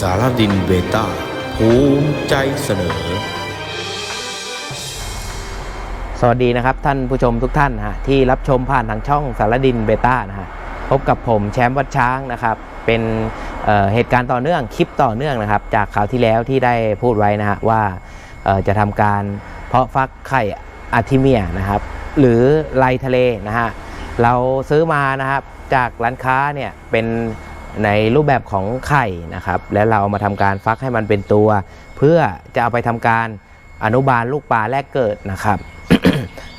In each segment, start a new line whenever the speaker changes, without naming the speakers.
สารดินเบต้าภูมิใจเสนอ
สวัสดีนะครับท่านผู้ชมทุกท่านฮะที่รับชมผ่านทางช่องสารดินเบต้านะฮะพบกับผมแชมป์วัดช้างนะครับ เป็นเเหตุการณ์ต่อเนื่องคลิปต่อเนื่องนะครับ จากคราวที่แล้วที่ได้พูดไว้นะฮะว่าจะทำการเพาะฟักไข่อาทิเมียนะครับ หรือไลทะเลนะฮะเราซื้อมานะครับจากร้านค้าเนี่ยเป็น ในรูปแบบของไข่นะครับ แล้วเราเอามาทำการฟักให้มันเป็นตัว เพื่อจะเอาไปทำการอนุบาลลูกปลาแรกเกิดนะครับ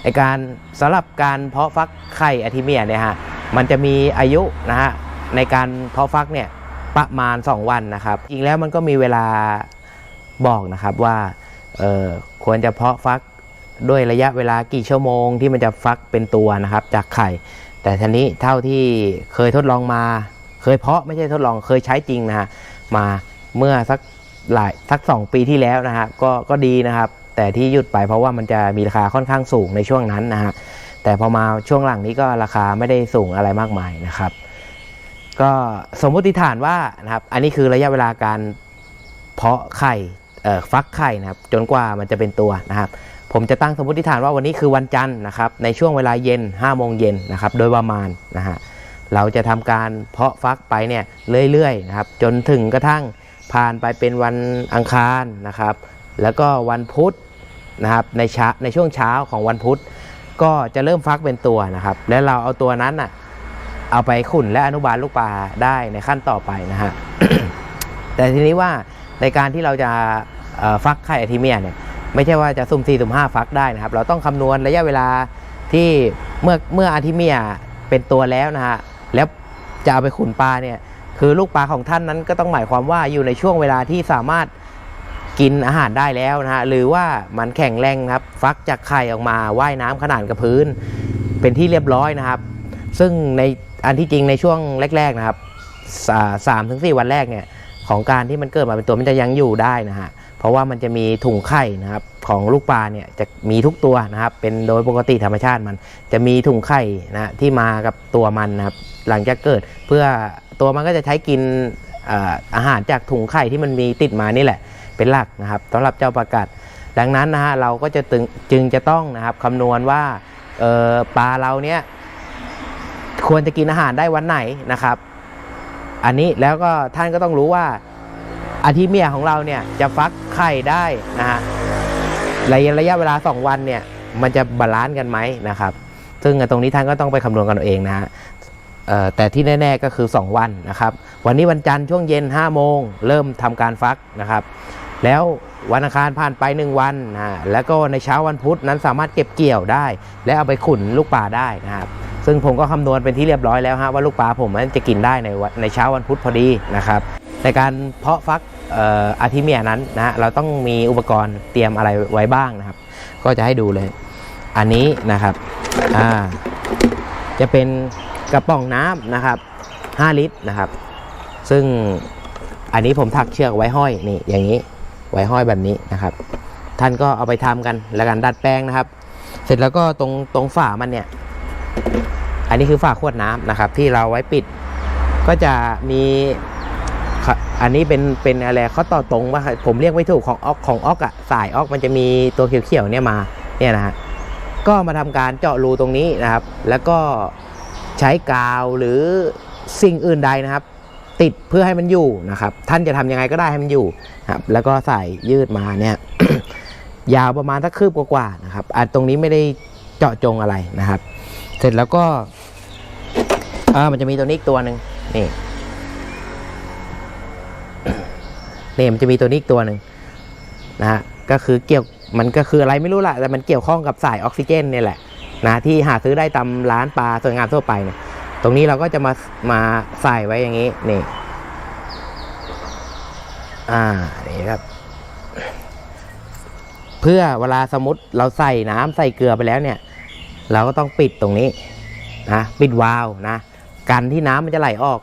ในการสำหรับการเพาะฟักไข่อาทิเมียเนี่ยฮะมันจะมีอายุนะฮะในการเพาะฟักเนี่ยประมาณ 2 วันนะครับจริงแล้วมันก็มีเวลาบอกนะครับว่าควรจะเพาะฟักด้วยระยะเวลากี่ชั่วโมงที่มันจะฟักเป็นตัวนะครับจากไข่ แต่ทีนี้เท่าที่เคยทดลองมา เคยเพาะไม่ใช่ทดลองเคยใช้จริงนะฮะมาเมื่อสักหลายสักสองปีที่แล้วนะฮะก็ก็ดีนะครับ แต่ที่หยุดไปเพราะว่ามันจะมีราคาค่อนข้างสูงในช่วงนั้นนะฮะแต่พอมาช่วงหลังนี้ก็ราคาไม่ได้สูงอะไรมากมายนะครับ ก็สมมติฐานว่านะครับอันนี้คือระยะเวลาการเพาะไข่ฟักไข่นะครับจนกว่ามันจะเป็นตัวนะครับผมจะตั้งสมมติฐานว่าวันนี้คือวันจันทร์นะครับในช่วงเวลาเย็น5โมงเย็นนะครับโดยประมาณนะฮะ เราจะทำการเพาะฟักไปเนี่ยเรื่อยๆนะครับจนถึงกระทั่งผ่านไปเป็นวันอังคารนะครับ แล้วก็วันพุธนะครับในเช้าในช่วงเช้าของวันพุธ ก็จะเริ่มฟักเป็นตัวนะครับ แล้วเราเอาตัวนั้นอะเอาไปขุนและอนุบาลลูกปลาได้ในขั้นต่อไปนะฮะแต่ทีนี้ว่าในการที่เราจะฟักไข่อาทิเมียเนี่ยไม่ใช่ว่าจะสุ่มสี่สุ่มห้าฟักได้นะครับ เราต้องคำนวณระยะเวลาที่เมื่อเมื่ออาทิเมียเป็นตัวแล้วนะฮะ แล้วจะเอาไปขุนปลาเนี่ยคือลูกปลาของท่านนั้นก็ต้องหมายความว่าอยู่ในช่วงเวลาที่สามารถกินอาหารได้แล้วนะฮะหรือว่ามันแข็งแรงครับฟักจากไข่ออกมาว่ายน้ำขนาดกับพื้น เป็นที่เรียบร้อยนะครับ ซึ่งในอันที่จริงในช่วงแรก ๆนะครับสาสามถึงสี่วันแรกเนี่ยของการที่มันเกิดมาเป็นตัวมันจะยังอยู่ได้นะฮะเพราะว่ามันจะมีถุงไข่นะครับของลูกปลาเนี่ยจะมีทุกตัวนะครับเป็นโดยปกติธรรมชาติมันจะมีถุงไข่นะที่มากับตัวมันนะครับ หลังจากเกิด เพื่อตัวมันก็จะใช้กินอาหารจากถุงไข่ที่มันมีติดมานี่แหละ เป็นหลักนะครับสำหรับเจ้าประกัด ดังนั้นนะฮะเราก็จะตึงจึงจะต้องนะครับคำนวณว่าปลาเราเนี้ยควรจะกินอาหารได้วันไหนนะครับ อันนี้แล้วก็ท่านก็ต้องรู้ว่าอาทิเมียของเราเนี่ยจะฟักไข่ได้นะฮะระยะระยะเวลา 2 วันเนี่ยมันจะบาลานซ์กันไหมนะครับ ซึ่งตรงนี้ท่านก็ต้องไปคำนวณกันเองนะฮะ แต่ที่แน่ๆก็คือ 2 วันนะครับ วันนี้วันจันทร์ช่วงเย็น 5 โมง เริ่มทำการฟักนะครับ แล้ววันอังคารผ่านไป 1 วันนะแล้วก็ในเช้าวันพุธนั้นสามารถเก็บเกี่ยวได้ และเอาไปขุนลูกปลาได้นะครับ ซึ่งผมก็คำนวณเป็นที่เรียบร้อยแล้วฮะว่าลูกปลาผมนั้นจะกินได้ในวันในเช้าวันพุธพอดีนะครับในการเพาะฟักอออาทิเมียนั้นนะเราต้องมีอุปกรณ์เตรียมอะไรไว้บ้างนะครับ ก็จะให้ดูเลย อันนี้นะครับจะเป็น กระป๋องน้ำนะครับ 5 ลิตรนะครับ ซึ่งอันนี้ผมถักเชือกไว้ห้อยนี่อย่างนี้ไว้ห้อยแบบนี้นะครับ ท่านก็เอาไปทำกันแล้วกันดัดแปลงนะครับ เสร็จแล้วก็ตรงตรงฝามันเนี่ย อันนี้คือฝาขวดน้ำนะครับ ที่เราไว้ปิด ก็จะมีอันนี้เป็นเป็นอะไรเขาต่อตรงว่าผมเรียกไม่ถูกของออกของออกอะสายออกมันจะมีตัวเขียวๆเนี่ยมาเนี่ยนะฮะก็มาทำการเจาะรูตรงนี้นะครับ แล้วก็ ใช้กาวหรือสิ่งอื่นใดนะครับ ติดเพื่อให้มันอยู่นะครับ ท่านจะทำยังไงก็ได้ให้มันอยู่ครับ แล้วก็ใส่ยืดมาเนี่ยยาวประมาณสักคืบกว่าๆนะครับอันตรงนี้ไม่ได้เจาะจงอะไรนะครับ เสร็จแล้วก็อ่ามันจะมีตัวนี้อีกตัวหนึ่งนี่นี่มันจะมีตัวนี้อีกตัวหนึ่งนะฮะก็คือเกี่ยวมันก็คืออะไรไม่รู้ละแต่มันเกี่ยวข้องกับสายออกซิเจนเนี่ยแหละ นะที่หาซื้อได้ตามร้านปลาสวยงามทั่วไปเนี่ยตรงนี้เราก็จะมามาใส่ไว้อย่างนี้นี่อ่านี่ครับ เพื่อเวลาสมมติเราใส่น้ำใส่เกลือไปแล้วเนี่ย เราก็ต้องปิดตรงนี้นะปิดวาล์วนะกันที่น้ำมันจะไหลออก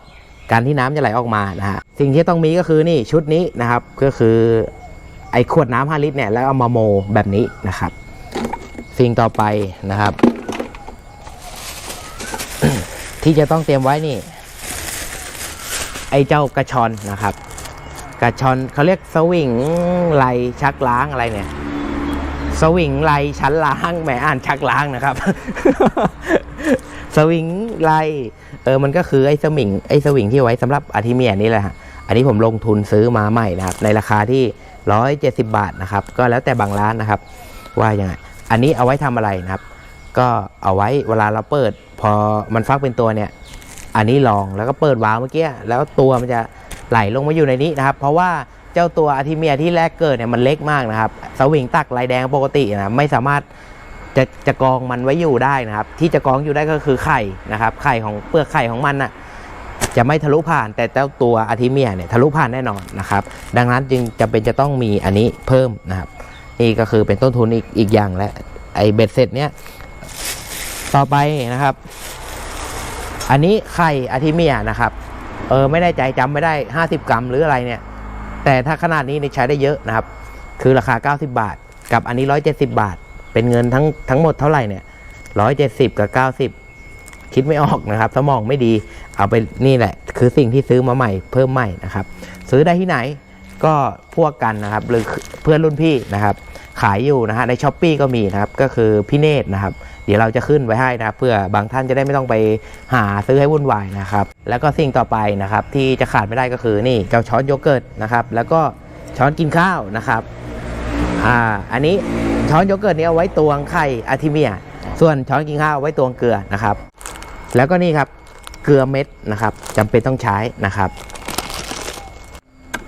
กันที่น้ำจะไหลออกมานะฮะสิ่งที่ต้องมีก็คือนี่ชุดนี้นะครับ ก็คือไอ้ขวดน้ำ5ลิตรเนี่ยแล้วเอามาโมแบบนี้นะครับ สิ่งต่อไปนะครับ ที่จะต้องเตรียมไว้นี่ ไอ้เจ้ากระชอนนะครับ กระชอนเขาเรียกสวิงไหลชักล้างอะไรเนี่ยสวิงไหลชั้นล้างแหมอ่านชักล้างนะครับ สวิงไหลเออมันก็คือไอ้สวิงไอ้สวิงที่ไว้สำหรับอาทิเมียนี่แหละฮะอันนี้ผมลงทุนซื้อมาใหม่นะครับ ในราคาที่ 170 บาทนะครับ ก็แล้วแต่บางร้านนะครับ ว่ายังไง อันนี้เอาไว้ทำอะไรนะครับ ก็เอาไว้เวลาเราเปิด พอมันฟักเป็นตัวเนี่ย อันนี้ลองแล้วก็เปิดวาล์วเมื่อกี้แล้วตัวมันจะไหลลงมาอยู่ในนี้นะครับ เพราะว่าเจ้าตัวอาทิเมียที่แรกเกิดเนี่ยมันเล็กมากนะครับสวิงตักลายแดงปกตินะไม่สามารถจะจะกองมันไว้อยู่ได้นะครับ ที่จะกองอยู่ได้ก็คือไข่นะครับ ไข่ของเปลือกไข่ของมันน่ะจะไม่ทะลุผ่านแต่เจ้าตัวอาทิเมียเนี่ยทะลุผ่านแน่นอนนะครับ ดังนั้นจึงจำเป็นจะต้องมีอันนี้เพิ่มนะครับ นี่ก็คือเป็นต้นทุนอีกอีกอย่างและไอเบ็ดเสร็จเนี่ยต่อไปนะครับ อันนี้ไข่อาทิเมียนะครับ เออไม่ได้ใจจำไม่ได้ 50 กรัมหรืออะไรเนี่ย แต่ถ้าขนาดนี้ใช้ได้เยอะนะครับ คือราคา 90 บาท กับอันนี้ 170 บาท เป็นเงินทั้งทั้งหมดเท่าไหร่เนี่ย 170 กับ 90 คิดไม่ออกนะครับ สมองไม่ดีเอาไปนี่แหละ คือสิ่งที่ซื้อมาใหม่เพิ่มใหม่นะครับ ซื้อได้ที่ไหน ก็พวกกันนะครับหรือเพื่อนรุ่นพี่นะครับ ขายอยู่นะฮะในช้อปปีก็มีนะครับก็คือพี่เนตรนะครับ เดี๋ยวเราจะขึ้นไว้ให้นะครับเพื่อบางท่านจะได้ไม่ต้องไปหาซื้อให้วุ่นวายนะครับ แล้วก็สิ่งต่อไปนะครับ ที่จะขาดไม่ได้ก็คือนี่เจ้าช้อนโยเกิร์ตนะครับ แล้วก็ช้อนกินข้าวนะครับอ่าอันนี้ช้อนโยเกิร์ตนี้เอาไว้ตวงไข่อาทิเมีย ส่วนช้อนกินข้าวไว้ตวงเกลือนะครับ แล้วก็นี่ครับเกลือเม็ดนะครับจำเป็นต้องใช้นะครับ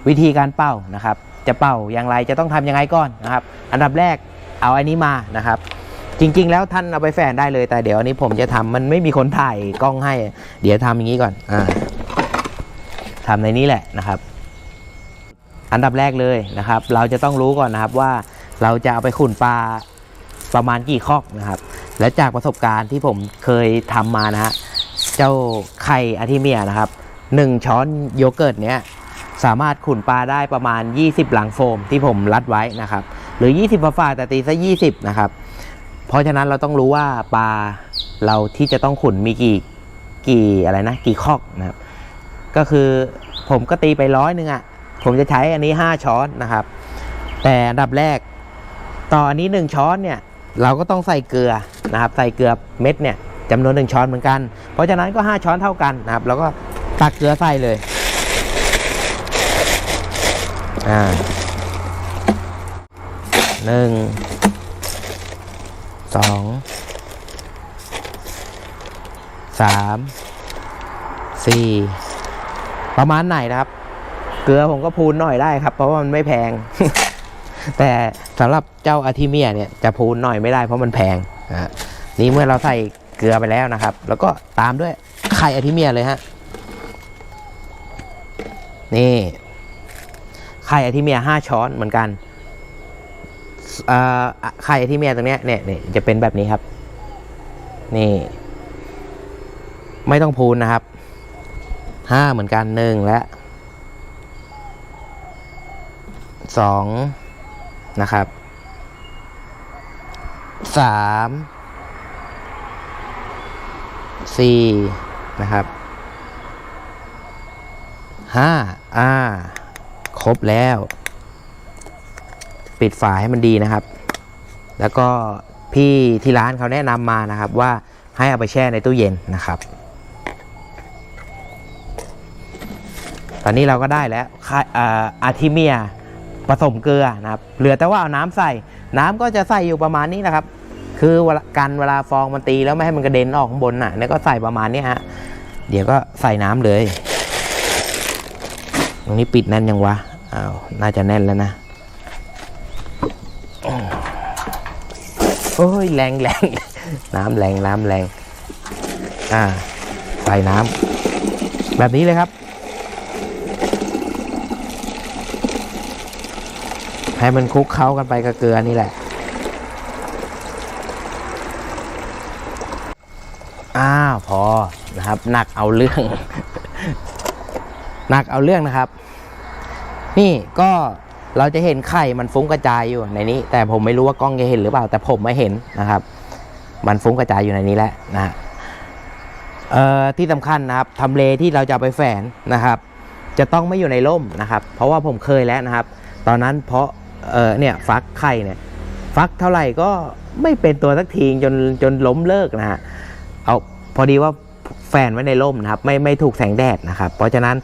วิธีการเป่านะครับ จะเป่าอย่างไรจะต้องทำยังไงก่อนนะครับ อันดับแรกเอาอันนี้มานะครับ จริง ๆ แล้วท่านเอาไปแฝนได้เลย แต่เดี๋ยวอันนี้ผมจะทำมันไม่มีคนถ่ายกล้องให้ เดี๋ยวทำอย่างนี้ก่อนอ่าทำในนี้แหละนะครับ อันดับแรกเลยนะครับ เราจะต้องรู้ก่อนนะครับว่าเราจะเอาไปขุนปลาประมาณกี่คอกนะครับ และจากประสบการณ์ที่ผมเคยทำมานะฮะเจ้าไข่อาทิเมียนะครับหนึ่งช้อนโยเกิร์ตเนี้ย สามารถขุนปลาได้ประมาณ 20 หลังโฟมที่ผมรัดไว้นะครับ หรือ 20ฝาๆแต่ตีซะ20 นะครับ เพราะฉะนั้นเราต้องรู้ว่าปลาเราที่จะต้องขุนมีกี่กี่อะไรนะกี่คอกนะครับ ก็คือผมก็ตีไปร้อยหนึ่งอะ่ะผมจะใช้อันนี้ 5 ช้อนนะครับ แต่อันดับแรก ต่ออันนี้ 1 ช้อนเนี่ย เราก็ต้องใส่เกลือนะครับ ใส่เกลือเม็ดเนี่ยจำนวน 1 ช้อนเหมือนกัน เพราะฉะนั้นก็ 5 ช้อนเท่ากันนะครับ แล้วก็ตักเกลือใส่เลย อ่าหนึ่งสองสามสี่ประมาณไหนนะครับ เกลือผมก็พูนหน่อยได้ครับ เพราะว่ามันไม่แพง แต่สำหรับเจ้าอาทิเมียเนี่ยจะพูนหน่อยไม่ได้เพราะมันแพงนะฮะนี่เมื่อเราใส่เกลือไปแล้วนะครับ แล้วก็ตามด้วยไข่อาทิเมียเลยฮะนี่ ไข่อทิเมียห้าช้อนเหมือนกันเอ่อไข่ที่เมียตรงเนี้ยเนี่ยเนี่ยจะเป็นแบบนี้ครับ นี่ ไม่ต้องพูนนะครับห้าเหมือนกันหนึ่งและสองนะครับสามสี่นะครับห้าอ่า ครบแล้ว ปิดฝาให้มันดีนะครับ แล้วก็พี่ที่ร้านเขาแนะนำมานะครับว่าให้เอาไปแช่ในตู้เย็นนะครับ ตอนนี้เราก็ได้แล้วอาอาทิเมียผสมเกลือนะครับ เหลือแต่ว่าเอาน้ำใส่ น้ำก็จะใส่อยู่ประมาณนี้นะครับ คือเวลากันเวลาฟองมันตีแล้วไม่ให้มันกระเด็นออกข้างบนน่ะ แล้วก็ใส่ประมาณนี้ฮะ เดี๋ยวก็ใส่น้ำเลย ตรงนี้ปิดแน่นยังวะอ้าวน่าจะแน่นแล้วนะโอ้ยแรงแรงน้ำแรงน้ำแรงอ่าใส่น้ำแบบนี้เลยครับให้มันคลุกเข้ากันไปกับเกลือนี่แหละ อ้าวพอนะครับหนักเอาเรื่อง หนักเอาเรื่องนะครับ นี่ก็เราจะเห็นไข่มันฟุ้งกระจายอยู่ในนี้ แต่ผมไม่รู้ว่ากล้องจะเห็นหรือเปล่า แต่ผมไม่เห็นนะครับ มันฟุ้งกระจายอยู่ในนี้แหละนะฮะเอ่อที่สำคัญนะครับทำเลที่เราจะไปแฝนนะครับ จะต้องไม่อยู่ในร่มนะครับ เพราะว่าผมเคยแล้วนะครับ ตอนนั้นเพราะเออเนี่ยฟักไข่เนี่ยฟักเท่าไหร่ก็ไม่เป็นตัวสักทีจนจนล้มเลิกนะฮะเอาพอดีว่า แฟนไว้ในร่มนะครับไม่ไม่ถูกแสงแดดนะครับ เพราะฉะนั้น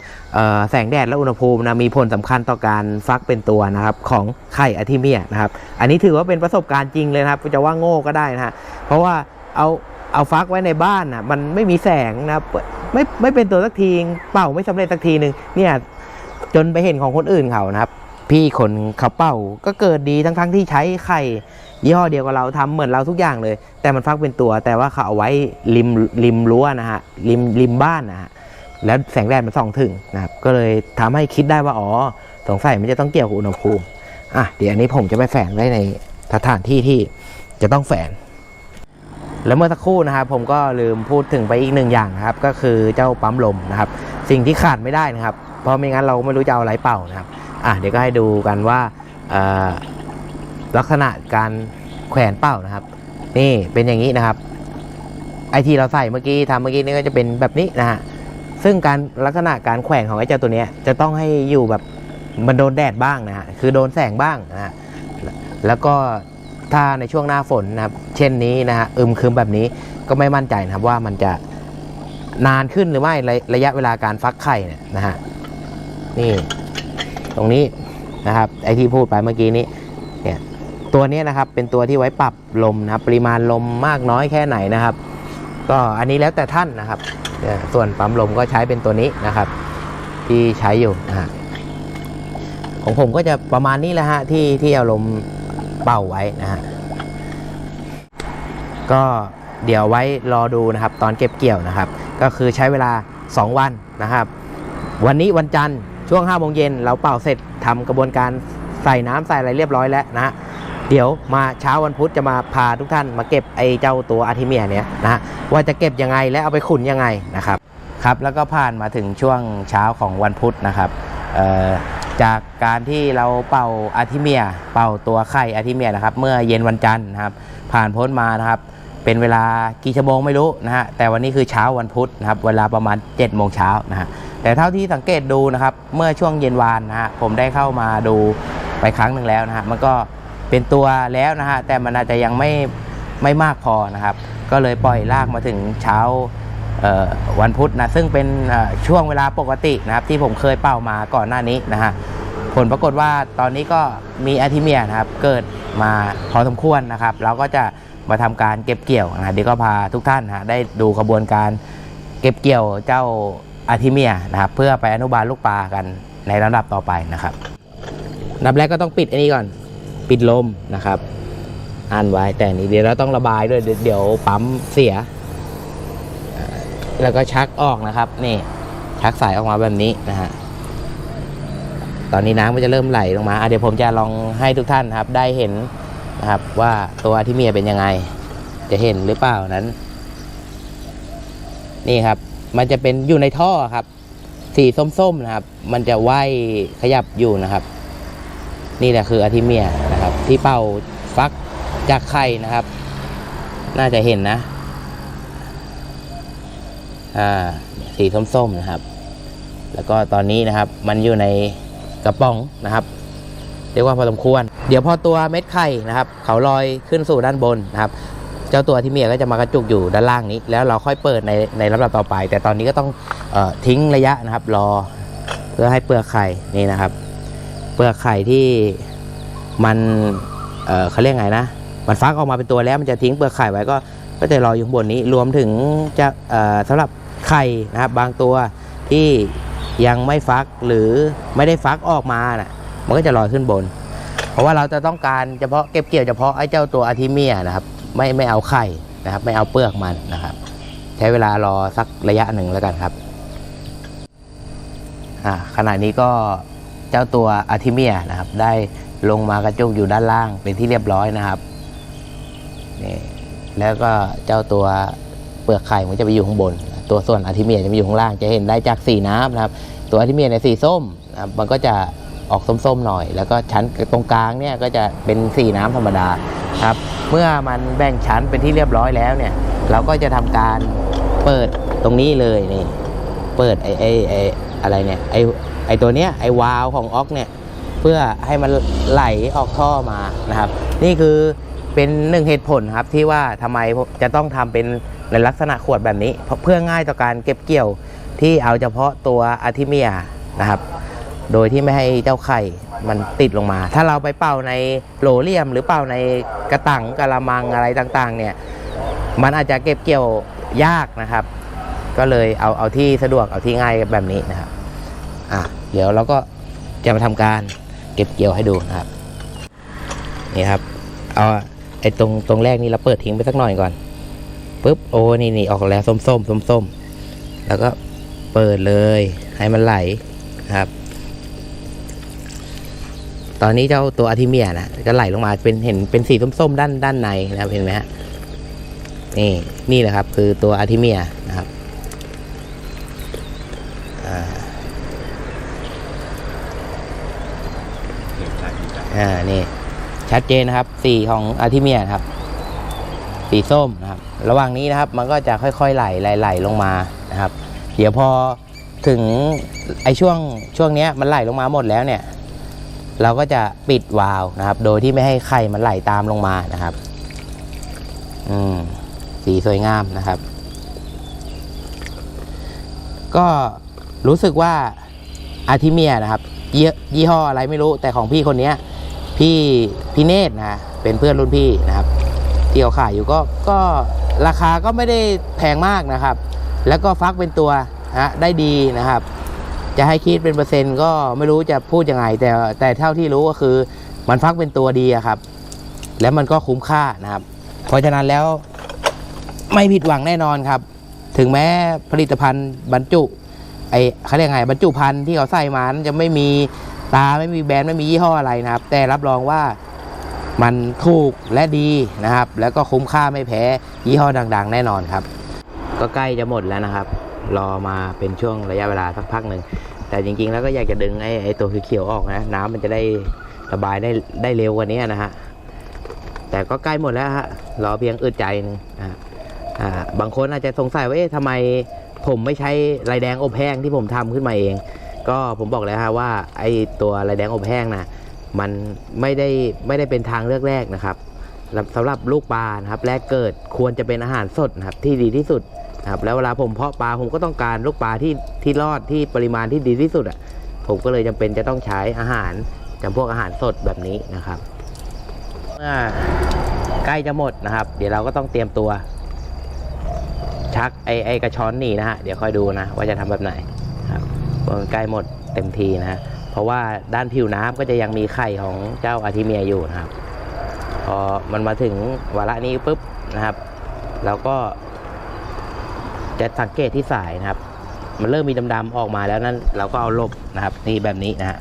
แสงแดดและอุณหภูมินะมีผลสำคัญต่อการฟักเป็นตัวนะครับของไข่อะทิเมียนะครับ อันนี้ถือว่าเป็นประสบการณ์จริงเลยนะครับจะว่าโง่ก็ได้นะฮะเพราะว่าเอาเอาฟักไว้ในบ้านนะมันไม่มีแสงนะไม่ไม่เป็นตัวสักทีเป่าไม่สำเร็จสักทีหนึ่งเนี่ยจนไปเห็นของคนอื่นเขานะครับ พี่คนเขาเป่าก็เกิดดีทั้งๆทที่ใช้ไข่ ยี่ห้อเดียวกับเราทำเหมือนเราทุกอย่างเลย แต่มันฟักเป็นตัว แต่ว่าเขาเอาไว้ริมริมรั้วนะฮะริมริมบ้านนะฮะแล้วแสงแดดมันส่องถึงนะครับก็เลยทำให้คิดได้ว่าอ๋อสงสัยมันจะต้องเกี่ยวกับอุณหภูมิอะเดี๋ยวอันนี้ผมจะไปแฝงไว้ในสถานที่ที่จะต้องแฝงแล้วเมื่อสักครู่นะครับผมก็ลืมพูดถึงไปอีกหนึ่งอย่างนะครับ ก็คือเจ้าปั๊มลมนะครับ สิ่งที่ขาดไม่ได้นะครับ เพราะไม่งั้นเราไม่รู้จะเอาอะไรเป่านะครับอะเดี๋ยวก็ให้ดูกันว่าอ่อ ลักษณะการแขวนเป่านะครับ นี่เป็นอย่างนี้นะครับ ไอที่เราใส่เมื่อกี้ทำเมื่อกี้นี่ก็จะเป็นแบบนี้นะฮะซึ่งการลักษณะการแขวนของไอเจ้าตัวนี้จะต้องให้อยู่แบบมันโดนแดดบ้างนะฮะคือโดนแสงบ้างนะฮะแล้วก็ถ้าในช่วงหน้าฝนนะครับ เช่นนี้นะฮะอึมครึมแบบนี้ก็ไม่มั่นใจนะครับว่ามันจะนานขึ้นหรือไม่ระระยะเวลาการฟักไข่เนี่ยนะฮะนี่ตรงนี้นะครับไอที่พูดไปเมื่อกี้นี้ ตัวนี้นะครับเป็นตัวที่ไว้ปรับลมนะครับปริมาณลมมากน้อยแค่ไหนนะครับ ก็อันนี้แล้วแต่ท่านนะครับ ส่วนปั๊มลมก็ใช้เป็นตัวนี้นะครับ ที่ใช้อยู่นะฮะของผมก็จะประมาณนี้แหละฮะที่ที่เอาลมเป่าไว้นะฮะก็เดี๋ยวไว้รอดูนะครับ ตอนเก็บเกี่ยวนะครับ ก็คือใช้เวลา 2 วันนะครับ วันนี้วันจันทร์ช่วง5โมงเย็นเราเป่าเสร็จทำกระบวนการใส่น้ำใส่อะไรเรียบร้อยแล้วนะ เดี๋ยวมาเช้าวันพุธจะมาพาทุกท่านมาเก็บไอ้เจ้าตัวอาร์ทิเมียเนี้ยนะว่าจะเก็บยังไงและเอาไปขุนยังไงนะครับครับแล้วก็ผ่านมาถึงช่วงเช้าของวันพุธนะครับจากการที่เราเป่าอาร์ทิเมีย เป่าตัวไข่อาร์ทิเมียนะครับ เมื่อเย็นวันจันทร์นะครับ ผ่านพ้นมานะครับ เป็นเวลากี่ชั่วโมงไม่รู้นะฮะแต่วันนี้คือเช้าวันพุธนะครับ เวลาประมาณ7จ็ดโมงเช้านะฮะแต่เท่าที่สังเกตดูนะครับ เมื่อช่วงเย็นวานนะฮะผมได้เข้ามาดูไปครั้งหนึ่งแล้วนะฮะมันก็ เป็นตัวแล้วนะฮะแต่มันอาจจะยังไม่ไม่มากพอนะครับ ก็เลยปล่อยลากมาถึงเช้าวันพุธนะซึ่งเป็นช่วงเวลาปกตินะครับที่ผมเคยเป่ามาก่อนหน้านี้นะฮะผลปรากฏว่าตอนนี้ก็มีอาทิเมียนะครับเกิดมาพอสมควรนะครับ เราก็จะมาทำการเก็บเกี่ยวนะเดี๋ยวก็พาทุกท่านนะได้ดูกระบวนการเก็บเกี่ยวเจ้าอาทิเมียนะครับเพื่อไปอนุบาลลูกปลากันในลำดับต่อไปนะครับนดับแรกก็ต้องปิดอันนี้ก่อน ปิดลมนะครับอันไว้แต่นี้เดี๋ยวเราต้องระบายด้วยเดี๋ยวเดี๋ยวปั๊มเสีย แล้วก็ชักออกนะครับ นี่ชักสายออกมาแบบนี้นะฮะตอนนี้น้ำมันจะเริ่มไหลลงมาเดี๋ยวผมจะลองให้ทุกท่านครับ ได้เห็นนะครับว่าตัวที่เมียเป็นยังไง จะเห็นหรือเปล่านั้น นี่ครับ มันจะเป็นอยู่ในท่อครับ สีส้มๆนะครับ มันจะว่ายขยับอยู่นะครับ นี่แหละคืออาทิเมียนะครับ ที่เป่าฟักจากไข่นะครับ น่าจะเห็นนะ อ่า สีส้มๆนะครับ แล้วก็ตอนนี้นะครับ มันอยู่ในกระป๋องนะครับเรียกว่าพอสมควร เดี๋ยวพอตัวเม็ดไข่นะครับ เขาลอยขึ้นสู่ด้านบนนะครับ เจ้าตัวที่เมียก็จะมากระจุกอยู่ด้านล่างนี้ แล้วเราค่อยเปิดในในลำดับต่อไป แต่ตอนนี้ก็ต้องออทิ้งระยะนะครับ รอ เพื่อให้เปลือกไข่นี่นะครับ เปลือกไข่ที่มันเออเขาเรียกไงนะ มันฟักออกมาเป็นตัวแล้วมันจะทิ้งเปลือกไข่ไว้ก็ก็จะรอยอยู่บนนี้ รวมถึงจะเอ่อสำหรับไข่นะครับบางตัวที่ยังไม่ฟักหรือไม่ได้ฟักออกมาน่ะมันก็จะลอยขึ้นบน เพราะว่าเราจะต้องการเฉพาะเก็บเกี่ยวเฉพาะไอ้เจ้าตัวอาทิเมียนะครับ ไม่ไม่เอาไข่นะครับ ไม่เอาเปลือกมันนะครับ ใช้เวลารอสักระยะหนึ่งแล้วกันครับอ่าขณะนี้ก็ เจ้าตัวอาทิเมียนะครับ ได้ลงมากระจุกอยู่ด้านล่างเป็นที่เรียบร้อยนะครับนี่แล้วก็เจ้าตัวเปลือกไข่มันจะไปอยู่ข้างบน ตัวส่วนอาทิเมียจะไปอยู่ข้างล่าง จะเห็นได้จากสีน้ำนะครับ ตัวอาทิเมียในสีส้มนะมันก็จะออกส้มๆหน่อย แล้วก็ชั้นตรงกลางเนี่ยก็จะเป็นสีน้ำธรรมดาครับเมื่อมันแบ่งชั้นเป็นที่เรียบร้อยแล้วเนี่ย เราก็จะทำการเปิดตรงนี้เลยนี่ เปิดไอ้ไอ้ไอ้อะไรเนี่ยไอ้ ไอตัวเนี้ยไอวาล์วของออกเนี่ยเพื่อให้มันไหลออกท่อมานะครับ นี่คือเป็นหนึ่งเหตุผลครับที่ว่าทำไมจะต้องทำเป็นในลักษณะขวดแบบนี้เพราะเพื่อง่ายต่อการเก็บเกี่ยวที่เอาเฉพาะตัวอาทิเมียนะครับ โดยที่ไม่ให้เจ้าไข่มันติดลงมา ถ้าเราไปเป่าในโหลเลียม หรือเป่าในกระตังกระมังอะไรต่างๆ เนี่ยมันอาจจะเก็บเกี่ยวยากนะครับ ก็เลยเอาเอาที่สะดวกเอาที่ง่ายแบบนี้นะครับ อะเดี๋ยวเราก็จะมาทำการเก็บเกี่ยวให้ดูนะครับ นี่ครับ เอาไอ้ตรงตรงแรกนี่เราเปิดทิ้งไปสักหน่อยก่อนปุ๊บโอ้นี่นี่ออกแล้วส้มส้มส้มส้มแล้วก็เปิดเลยให้มันไหลนะครับ ตอนนี้เจ้าตัวอาทิเมียนะก็ไหลลงมาเป็นเห็นเป็นสีส้มๆด้านด้านในนะครับเห็นไหมฮะนี่นี่แหละครับ คือตัวอาทิเมียนะครับ อ่านี่ชัดเจนนะครับ สีของอาร์ทิเมียนครับ สีส้มนะครับ ระหว่างนี้นะครับมันก็จะค่อยๆไหลไหลไหลลงมานะครับ เดี๋ยวพอถึงไอช่วงช่วงเนี้ยมันไหลลงมาหมดแล้วเนี่ย เราก็จะปิดวาล์วนะครับ โดยที่ไม่ให้ไข่มันไหลตามลงมานะครับ อืมสีสวยงามนะครับ ก็รู้สึกว่าอาทิเมียนะครับยี่ยี่ห้ออะไรไม่รู้แต่ของพี่คนเนี้ย พี่พี่เนตรนะเป็นเพื่อนรุ่นพี่นะครับที่เขาขายอยู่ก็ก็ราคาก็ไม่ได้แพงมากนะครับ แล้วก็ฟักเป็นตัวนะได้ดีนะครับ จะให้คิดเป็นเปอร์เซ็นต์ก็ไม่รู้จะพูดยังไง แต่แต่เท่าที่รู้ก็คือมันฟักเป็นตัวดีครับ แล้วมันก็คุ้มค่านะครับ เพราะฉะนั้นแล้วไม่ผิดหวังแน่นอนครับ ถึงแม้ผลิตภัณฑ์บรรจุไอเขาเรียกไงบรรจุภัณฑ์ที่เขาใส่มานจะไม่มี ตาไม่มีแบรนด์ไม่มียี่ห้ออะไรนะครับ แต่รับรองว่ามันถูกและดีนะครับ แล้วก็คุ้มค่าไม่แพ้ยี่ห้อดัง ๆ แน่นอนครับ ก็ใกล้จะหมดแล้วนะครับ รอมาเป็นช่วงระยะเวลาสักพักหนึ่งแต่จริง ๆ แล้วก็อยากจะดึงไอ้ไอ้ตัวเขียวๆออกนะ น้ำมันจะได้ระบายได้ได้เร็วกว่านี้นะฮะแต่ก็ใกล้หมดแล้วฮะรอเพียงอึดใจนึงอ่าบางคนอาจจะสงสัยว่าเอ๊ะทำไมผมไม่ใช้ลายแดงอบแห้งที่ผมทำขึ้นมาเอง ก็ผมบอกแล้วฮะว่าไอตัวลายแดงอบแห้งนะมันไม่ได้ไม่ได้เป็นทางเลือกแรกนะครับสำหรับลูกปลานะครับแรกเกิดควรจะเป็นอาหารสดนะครับที่ดีที่สุดครับแล้วเวลาผมเพาะปลาผมก็ต้องการลูกปลาที่ที่รอดที่ปริมาณที่ดีที่สุดอะผมก็เลยจำเป็นจะต้องใช้อาหารจำพวกอาหารสดแบบนี้นะครับเมื่อใกล้จะหมดนะครับ เดี๋ยวเราก็ต้องเตรียมตัว ชักไอไอกระชอนนี่นะฮะเดี๋ยวค่อยดูนะว่าจะทำแบบไหน ใกล้หมดเต็มทีนะฮะเพราะว่าด้านผิวน้ำก็จะยังมีไข่ของเจ้าอาทิเมียอยู่นะครับ พอมันมาถึงวาระนี้ปุ๊บนะครับเราก็ จะสังเกตที่สายนะครับ มันเริ่มมีดำๆออกมาแล้วนั้นเราก็เอาลบนะครับ นี่แบบนี้นะฮะ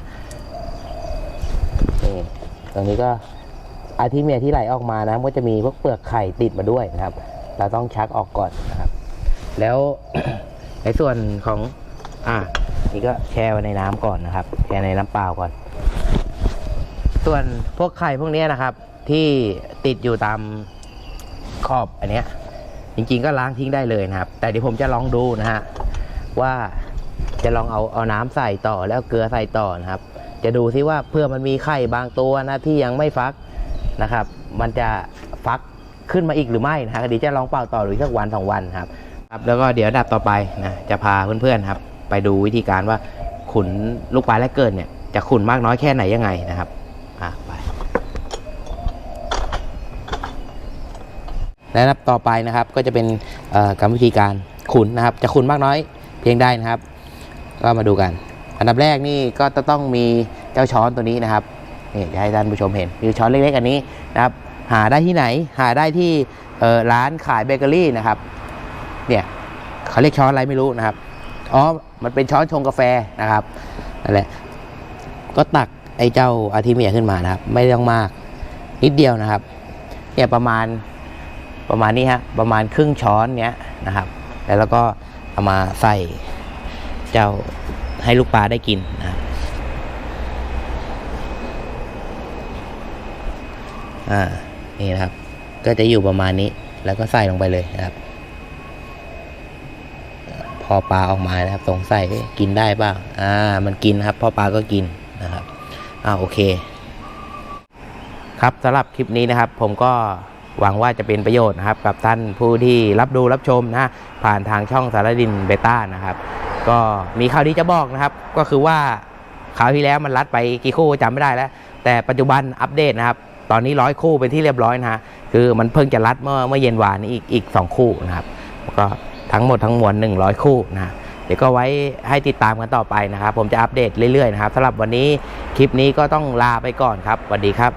นี่ตรงนี้ก็อาทิเมียที่ไหลออกมานะมันก็จะมีพวกเปลือกไข่ติดมาด้วยนะครับ เราต้องชักออกก่อนนะครับ แล้วในส่วนของอ่า นี่ก็แช่ไว้ในน้ำก่อนนะครับ แช่ในน้ำเปล่าก่อน ส่วนพวกไข่พวกนี้นะครับ ที่ติดอยู่ตามขอบอันเนี้ยจริงๆก็ล้างทิ้งได้เลยนะครับ แต่เดี๋ยวผมจะลองดูนะฮะว่าจะลองเอาเอาน้ำใส่ต่อแล้วเกลือใส่ต่อนะครับ จะดูซิว่าเพื่อมันมีไข่บางตัวนะที่ยังไม่ฟักนะครับ มันจะฟักขึ้นมาอีกหรือไม่นะฮะเดี๋ยวจะลองเป่าต่อหรือสักวันสองวันครับครับ แล้วก็เดี๋ยวดับต่อไปนะจะพาเพื่อนๆครับ ไปดูวิธีการว่าขุนลูกปลาแรกเกิดเนี่ยจะขุนมากน้อยแค่ไหนยังไงนะครับอะไปและนับต่อไปนะครับก็จะเป็นกรรมวิธีการขุนนะครับ จะขุนมากน้อยเพียงใดนะครับ ก็มาดูกัน อันดับแรกนี่ก็จะต้องมีเจ้าช้อนตัวนี้นะครับนี่จะให้ท่านผู้ชมเห็นมีช้อนเล็กๆอันนี้นะครับ หาได้ที่ไหนหาได้ที่ร้านขายเบเกอรี่นะครับเนี่ยเขาเรียกช้อนอะไรไม่รู้นะครับอ๋อ มันเป็นช้อนชงกาแฟนะครับนั่นแหละก็ตักไอ้เจ้าอาทิเมียขึ้นมานะครับ ไม่ต้องมากนิดเดียวนะครับเนี่ยประมาณประมาณนี้ฮะประมาณครึ่งช้อนเนี้ยนะครับ แล้วเราก็เอามาใส่เจ้าให้ลูกปลาได้กินนะครับอ่านี่นะครับ ก็จะอยู่ประมาณนี้แล้วก็ใส่ลงไปเลยนะครับ พอปลาออกมานะครับ สงสัยกินได้บ้างอ่า มันกินครับพ่อปลาก็กินนะครับอ่าโอเค ครับสำหรับคลิปนี้นะครับ ผมก็หวังว่าจะเป็นประโยชน์นะครับ กับท่านผู้ที่รับดูรับชมนะผ่านทางช่องสารดินเบต้านะครับ ก็มีข่าวดีจะบอกนะครับ ก็คือว่าคราวที่แล้วมันรัดไปกี่คู่จำไม่ได้แล้ว แต่ปัจจุบันอัปเดตนะครับ ตอนนี้ร้อยคู่เป็นที่เรียบร้อยนะฮะคือมันเพิ่งจะรัดเมื่อเมื่อเย็นวานนี้อีกอีกสองคู่นะครับก็ ทั้งหมดทั้งมวล100 คู่นะเดี๋ยวก็ไว้ให้ติดตามกันต่อไปนะครับ ผมจะอัปเดตเรื่อยๆนะครับสำหรับวันนี้คลิปนี้ก็ต้องลาไปก่อนครับสวัสดีครับ